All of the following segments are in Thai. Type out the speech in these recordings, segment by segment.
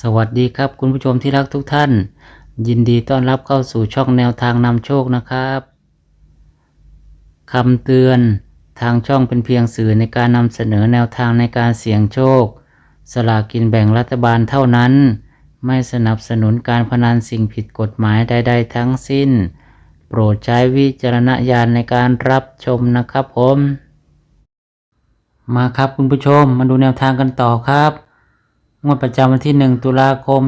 สวัสดีครับคุณผู้ชมที่รักทุกท่าน ยินดีต้อนรับเข้าสู่ช่องแนวทางนำโชคนะครับคำเตือนทางช่องเป็นเพียงสื่อในการนำเสนอแนวทางในการเสี่ยงโชค สลากกินแบ่งรัฐบาลเท่านั้น ไม่สนับสนุนการพนันสิ่งผิดกฎหมายใด ๆ ทั้งสิ้น โปรดใช้วิจารณญาณในการรับชมนะครับผม มาครับคุณผู้ชมมาดูแนวทางกันต่อครับ งวดประจำวันที่ 1 ตุลาคม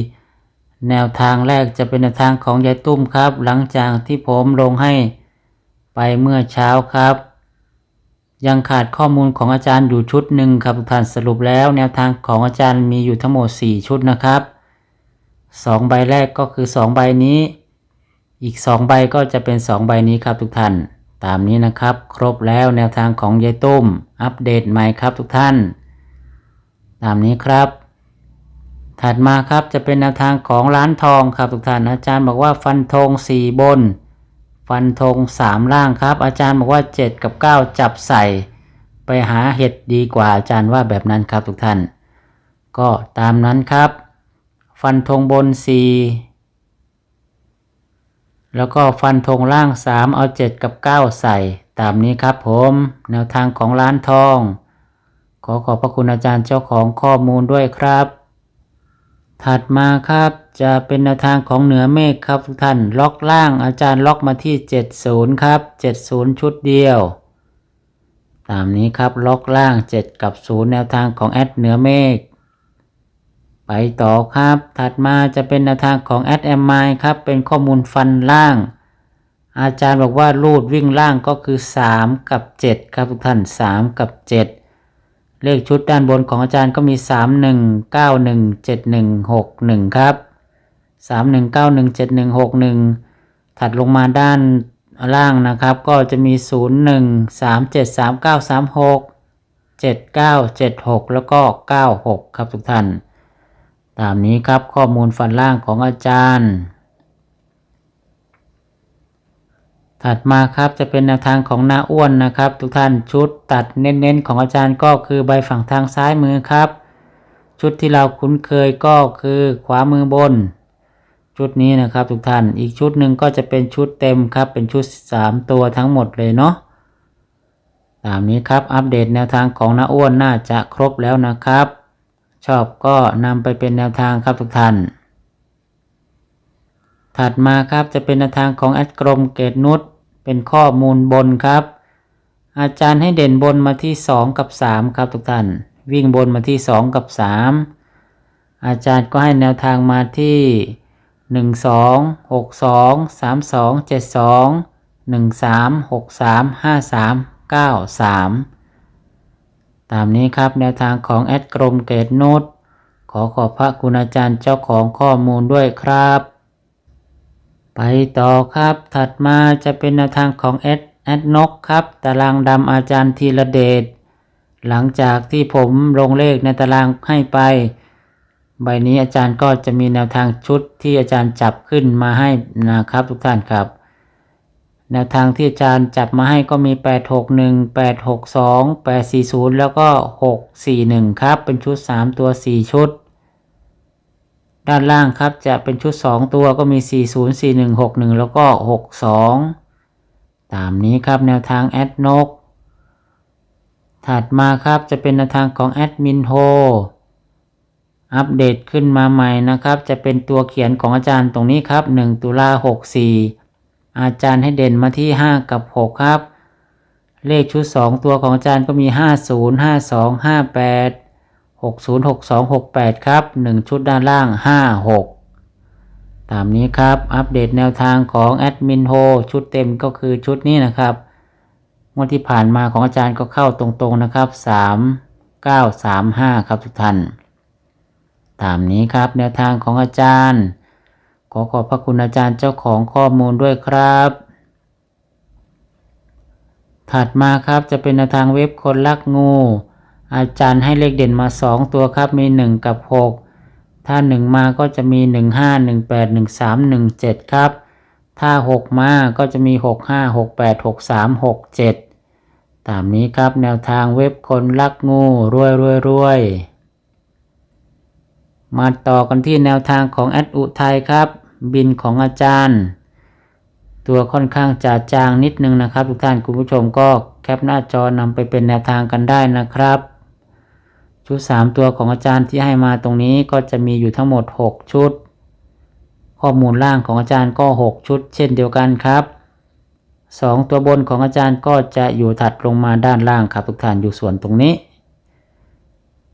2564 แนวทางแรกจะเป็นแนวทางของยายตุ้มครับ หลังจากที่ผมลงให้ไปเมื่อเช้าครับ ยังขาดข้อมูลของอาจารย์อยู่ชุดหนึ่งครับทุกท่านสรุปแล้ว แนวทางของอาจารย์มีอยู่ทั้งหมด 4 ชุดนะครับ 2 ใบแรกก็คือ 2 ใบนี้ อีก 2 ใบก็จะเป็น 2 ใบนี้ครับทุกท่าน ตามนี้นะครับ ครบแล้วแนวทางของยายตุ้ม อัปเดตใหม่ครับทุกท่าน ตามนี้ครับ ถัดมาครับจะเป็นแนวทางของร้านทองครับทุกท่านอาจารย์บอกว่าฟันธง4 บน ฟันธง3 ล่างครับ อาจารย์บอกว่า 7 กับ 9 จับใส่ ไปหาเห็ดดีกว่าอาจารย์ว่าแบบนั้นครับทุกท่าน ก็ตามนั้นครับ ฟันธงบน 4แล้วก็ฟันธงล่าง 3 เอา 7 กับ 9 ใส่ ตามนี้ครับผม แนวทางของร้านทอง ขอขอบพระคุณอาจารย์เจ้าของข้อมูลด้วยครับ ถัดมาครับจะเป็นแนวทางของเหนือเมฆครับทุกท่านล็อกล่างอาจารย์ล็อกมาที่ 70 ครับ 70 ชุดเดียว ตามนี้ครับล็อกล่าง 7 กับ 0 แนวทางของแอดเหนือเมฆไปต่อครับ ถัดมาจะเป็นแนวทางของแอดแอมไมครับ เป็นข้อมูลฟันล่าง อาจารย์บอกว่ารูดวิ่งล่างก็คือ 3 กับ 7 ครับทุกท่าน 3 กับ 7 เลขชุดด้านบนของอาจารย์ก็มี 3 1 9 1 7 1 6 1 ครับ 3 1 9 1 7 1 6 1 ถัดลงมาด้านล่างนะครับ ก็จะมี 0 1 3 7 3 9 3 6 7 9 7 6 แล้วก็ 96 ครับทุกท่าน ตามนี้ครับข้อมูลฟันล่างของอาจารย์ ถัดมาครับจะเป็นแนวทางของหน้าอ้วนนะครับ ทุกท่านชุดตัดเน้นๆของอาจารย์ก็คือใบฝั่งทางซ้ายมือครับ ชุดที่เราคุ้นเคยก็คือขวามือบน ชุดนี้นะครับทุกท่านอีกชุดหนึ่งก็จะเป็นชุดเต็มครับ เป็นชุด 3 ตัวทั้งหมดเลยเนาะตามนี้ครับอัปเดตแนวทางของน้าอ้วนน่าจะครบแล้วนะครับ ชอบก็นำไปเป็นแนวทางครับทุกท่านถัดมาครับจะเป็นแนวทางของแอดกรมเกตนุช เป็นข้อมูลบนครับ อาจารย์ให้เด่นบนมาที่ 2 กับ 3 ครับทุกท่าน วิ่งบนมาที่ 2 กับ 3 อาจารย์ก็ให้แนวทางมาที่ 1 2 6 2 3 2 7 2 1 3 6 3 5 3 9 3 ตามนี้ครับแนวทางของแอดกรมเกตโนุชขอขอบพระคุณอาจารย์เจ้าของข้อมูลด้วยครับ ไปต่อครับถัดมาจะเป็นแนวทางของแอดแอดนกครับตารางดำอาจารย์ธีระเดชหลังจากที่ผมลงเลขในตารางให้ไป ใบนี้อาจารย์ก็จะมีแนวทางชุดที่อาจารย์จับขึ้นมาให้นะครับทุกท่านครับ แนวทางที่อาจารย์จับมาให้ก็มี 861 862 840 แล้วก็ 641 ครับ เป็นชุด 3 ตัว 4 ชุด ด้านล่างครับจะเป็นชุด 2 ตัวก็มี 40 41 61 แล้วก็ 62 ตามนี้ครับแนวทางแอดนก ถัดมาครับจะเป็นแนวทางของแอดมินโฮอัปเดตขึ้นมาใหม่นะครับ จะเป็นตัวเขียนของอาจารย์ตรงนี้ครับ 1 ตุลา64 อาจารย์ให้เด่นมาที่ 5 กับ 6 ครับ เลขชุด 2 ตัวของอาจารย์ก็มี 50 52 58 60 62 68 ครับ 1 ชุดด้านล่าง 5 6 ตามนี้ครับ อัปเดตแนวทางของแอดมินโฮชุดเต็มก็คือชุดนี้นะครับงวดที่ผ่านมาของอาจารย์ก็เข้าตรงๆนะครับ 3 9 3 5 ครับทุกท่าน ตามนี้ครับแนวทางของอาจารย์ ขอขอบพระคุณอาจารย์เจ้าของข้อมูลด้วยครับ ถัดมาครับจะเป็นแนวทางเว็บคนรักงู อาจารย์ให้เลขเด่นมา 2 ตัวครับมี 1 กับ 6 ถ้า 1 มาก็จะมี 1 5 1 8 1 3 1 7 ครับ ถ้า 6 มาก็จะมี 6 5 6 8 6 3 6 7 ตามนี้ครับแนวทางเว็บคนรักงูรวยรวยรวยมาต่อกันที่แนวทางของแอดอุทัยครับ บินของอาจารย์ ตัวค่อนข้างจะจางนิดนึงนะครับ ทุกท่านคุณผู้ชมก็แคปหน้าจอนำไปเป็นแนวทางกันได้นะครับ ชุด 3 ตัวของอาจารย์ที่ให้มาตรงนี้ก็จะมีอยู่ทั้งหมด 6 ชุด ข้อมูลล่างของอาจารย์ก็ 6 ชุด เช่นเดียวกันครับ 2 ตัวบนของอาจารย์ก็จะอยู่ถัดลงมาด้านล่างครับ ทุกท่านอยู่ส่วนตรงนี้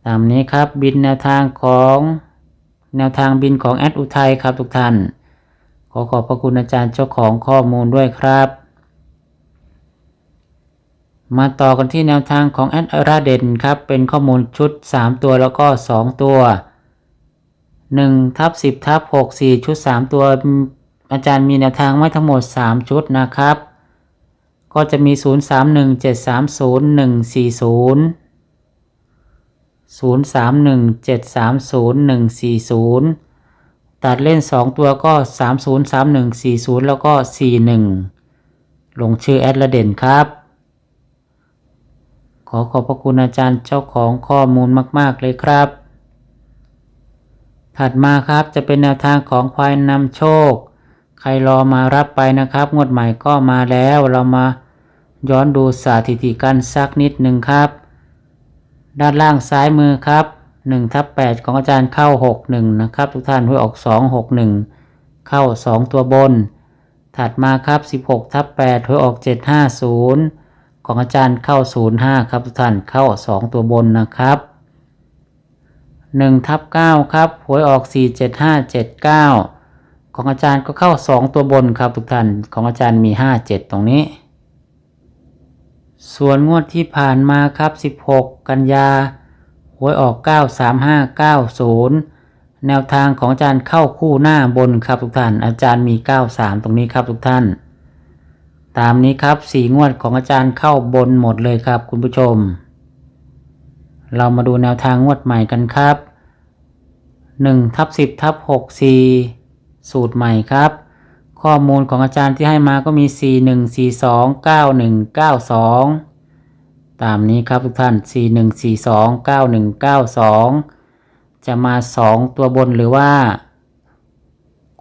ตามนี้ครับบินแนวทางของแนวทางบินของแอดอุทัยครับทุกท่าน ขอขอบพระคุณอาจารย์เจ้าของข้อมูลด้วยครับ มาต่อกันที่แนวทางของแอดราเดนครับ เป็นข้อมูลชุด 3 ตัวแล้วก็ 2 ตัว1ทับ10ทับ6 4 ชุด 3 ตัวอาจารย์มีแนวทางไว้ทั้งหมด 3 ชุดนะครับ ก็จะมี 0 3 1 7 3 0 1 4 0 0 3 1 7 3 0 1 4 0 ตัดเล่น 2 ตัวก็ 3 0 3 1 4 0 แล้วก็ 4 1 ลงชื่อแอดละเด่นครับ ขอขอบพระคุณอาจารย์เจ้าของข้อมูลมาก ๆ เลยครับ ถัดมาครับจะเป็นแนวทางของควายนำโชค ใครรอมารับไปนะครับ งวดใหม่ก็มาแล้วเรามาย้อนดูสถิติกันสักนิดหนึ่งครับ ด้านล่างซ้ายมือครับ1ทับ8ของอาจารย์เข้า 61 นะครับ ทุกท่านหวยออก 261 เข้า 2 ตัวบน ถัดมาครับ 16ทับ8หวยออก 750 ของอาจารย์เข้า 05 ครับทุกท่านเข้า 2 ตัวบนนะครับ1ทับ9ครับหวยออก 47579 ของอาจารย์ก็เข้า 2 ตัวบนครับทุกท่านของอาจารย์มี 57 ตรงนี้ ส่วนงวดที่ผ่านมาครับ 16 กันยาหวยออก 93590แนวทางของอาจารย์เข้าคู่หน้าบนครับทุกท่าน อาจารย์มี 93 ตรงนี้ครับทุกท่าน ตามนี้ครับสี่งวดของอาจารย์เข้าบนหมดเลยครับ คุณผู้ชม เรามาดูแนวทางงวดใหม่กันครับ1ทับ10ทับ64 สูตรใหม่ครับ ข้อมูลของอาจารย์ที่ให้มาก็มี 4142 9192 ตามนี้ครับทุกท่าน 4142 9192 จะมา 2 ตัวบนหรือว่า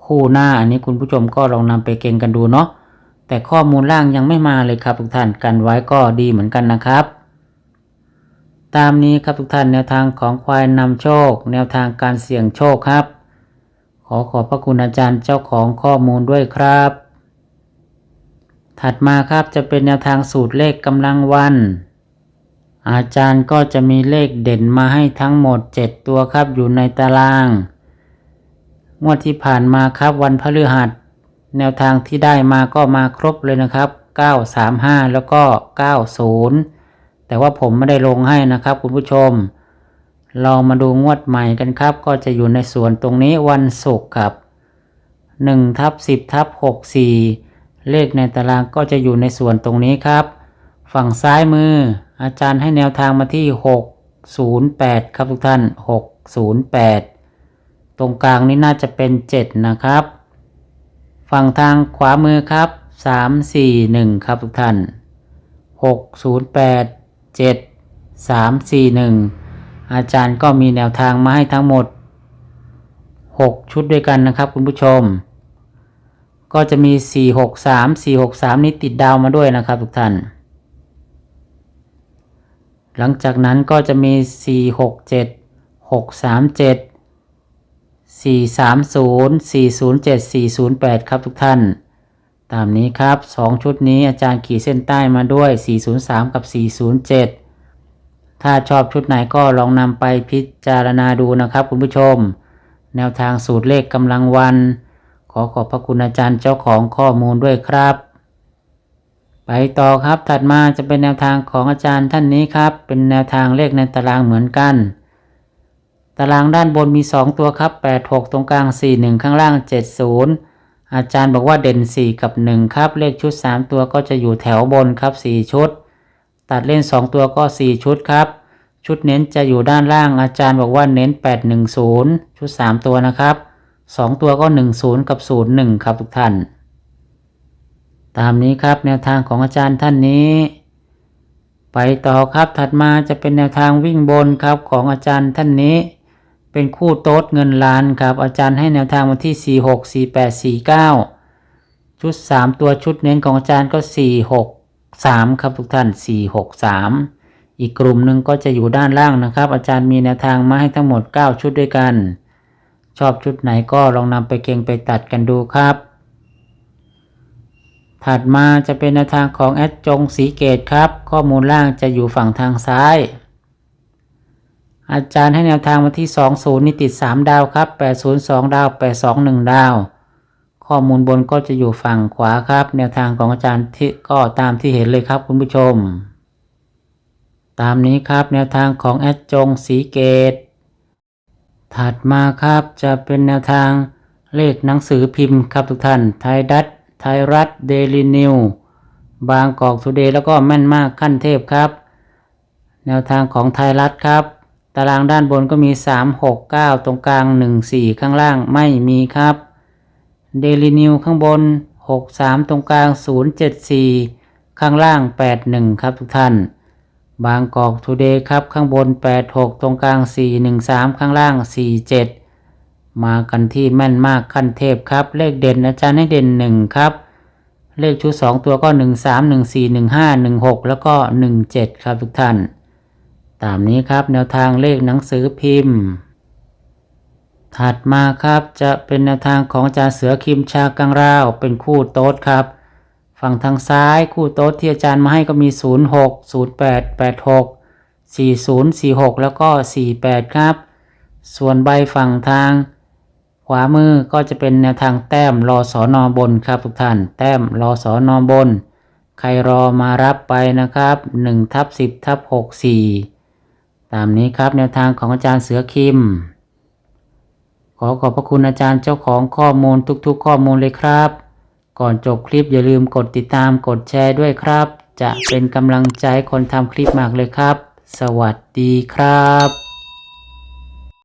คู่หน้าอันนี้คุณผู้ชมก็ลองนำไปเก่งกันดูเนาะ แต่ข้อมูลล่างยังไม่มาเลยครับทุกท่านกันไว้ก็ดีเหมือนกันนะครับ ตามนี้ครับทุกท่านแนวทางของควายนำโชค แนวทางการเสี่ยงโชคครับ ขอขอบพระคุณอาจารย์เจ้าของข้อมูลด้วยครับ ถัดมาครับจะเป็นแนวทางสูตรเลขกำลังวัน อาจารย์ก็จะมีเลขเด่นมาให้ทั้งหมด 7 ตัวครับอยู่ในตาราง งวดที่ผ่านมาครับวันพฤหัส แนวทางที่ได้มาก็มาครบเลยนะครับ 935 แล้วก็ 90 แต่ว่าผมไม่ได้ลงให้นะครับคุณผู้ชม เรามาดูงวดใหม่กันครับ ก็จะอยู่ในส่วนตรงนี้วันศุกร์ครับ1ทับ10ทับ64 เลขในตารางก็จะอยู่ในส่วนตรงนี้ครับ ฝั่งซ้ายมือ อาจารย์ให้แนวทางมาที่ 608 ครับทุกท่าน 608 ตรงกลางนี้น่าจะเป็น 7 นะครับ ฝั่งทางขวามือครับ 341 ครับทุกท่าน 608 7 341 อาจารย์ก็มีแนวทางมาให้ทั้งหมด 6 ชุดด้วยกันนะครับคุณผู้ชม ก็จะมี 463 463 นี้ติดดาวมาด้วยนะครับทุกท่าน หลังจากนั้นก็จะมี 467 637 430 407 408 ครับทุกท่าน ตามนี้ครับ 2 ชุดนี้อาจารย์ขีดเส้นใต้มาด้วย 403 กับ 407 ถ้าชอบชุดไหนก็ลองนำไปพิจารณาดูนะครับคุณผู้ชม แนวทางสูตรเลขกำลังวัน ขอขอบพระคุณอาจารย์เจ้าของข้อมูลด้วยครับ ไปต่อครับถัดมาจะเป็นแนวทางของอาจารย์ท่านนี้ครับ เป็นแนวทางเลขในตารางเหมือนกัน ตารางด้านบนมี 2 ตัวครับ 8 6 ตรงกลาง 4 1 ข้างล่าง 70 อาจารย์บอกว่าเด่น 4 กับ 1 ครับ เลขชุด 3 ตัวก็จะอยู่แถวบนครับ 4 ชุด ตัดเล่น 2 ตัวก็ 4 ชุดครับ ชุดเน้นจะอยู่ด้านล่าง อาจารย์บอกว่าเน้น 810 ชุด 3 ตัวนะครับ 2 ตัวก็ 10 กับ 01 ครับทุกท่าน ตามนี้ครับแนวทางของอาจารย์ท่านนี้ไปต่อครับถัดมาจะเป็นแนวทางวิ่งบนครับของอาจารย์ท่านนี้ เป็นคู่โต๊ดเงินล้านครับ อาจารย์ให้แนวทางมาที่ 4 6 4 8 4 9 ชุด 3 ตัวชุดเน้นของอาจารย์ก็ 4 6 3 ครับทุกท่าน 4 6 3 อีกกลุ่มหนึ่งก็จะอยู่ด้านล่างนะครับ อาจารย์มีแนวทางมาให้ทั้งหมด 9 ชุดด้วยกัน ชอบชุดไหนก็ลองนำไปเก่งไปตัดกันดูครับ ถัดมาจะเป็นแนวทางของแอดจงสีเกตครับ ข้อมูลล่างจะอยู่ฝั่งทางซ้าย อาจารย์ให้แนวทางมาที่ 20 นี่ติด 3 ดาวครับ 802 ดาว 821 ดาว ข้อมูลบนก็จะอยู่ฝั่งขวาครับ แนวทางของอาจารย์ที่ก็ตามที่เห็นเลยครับคุณผู้ชม ตามนี้ครับแนวทางของแอดจงสีเกต ถัดมาครับจะเป็นแนวทางเลขหนังสือพิมพ์ครับทุกท่าน ไทยดัตไทยรัฐเดลินิว บางกอกทูเดย์แล้วก็แม่นมากขั้นเทพครับ แนวทางของไทยรัฐครับ ตารางด้านบนก็มี 3 6 9 ตรงกลาง 1 4 ข้างล่างไม่มีครับเดลินิวข้างบน 6 3 ตรงกลาง 0 7 4 ข้างล่าง 8 1 ครับทุกท่าน บางกอกทูเดย์ครับข้างบน 8 6 ตรงกลาง 4 1 3 ข้างล่าง 4 7 มากันที่แม่นมากขั้นเทพครับ เลขเด่นอาจารย์ให้เด่น 1 ครับ เลขชุด 2 ตัวก็ 1 3 1 4 1 5 1 6 แล้วก็ 1 7 ครับทุกท่าน ตามนี้ครับแนวทางเลขหนังสือพิมพ์ ถัดมาครับจะเป็นแนวทางของจาเสือคิมชากังราว เป็นคู่โต๊ดครับ ฝั่งทางซ้ายคู่โต๊ดที่อาจารย์มาให้ก็มี 0 6 0 8 8 6 4 0 4 6 แล้วก็ 48 ครับ ส่วนใบฝั่งทางขวามือก็จะเป็นแนวทางแต้มรอสอนอบนครับทุกท่าน แต้มรอสอนอบน ใครรอมารับไปนะครับ1ทับ10ทับ64 ตามนี้ครับแนวทางของอาจารย์เสือคิม ขอขอบพระคุณอาจารย์เจ้าของข้อมูลทุกๆ ข้อมูลเลยครับ ก่อนจบคลิปอย่าลืมกดติดตามกดแชร์ด้วยครับ จะเป็นกำลังใจคนทำคลิปมากเลยครับ สวัสดีครับ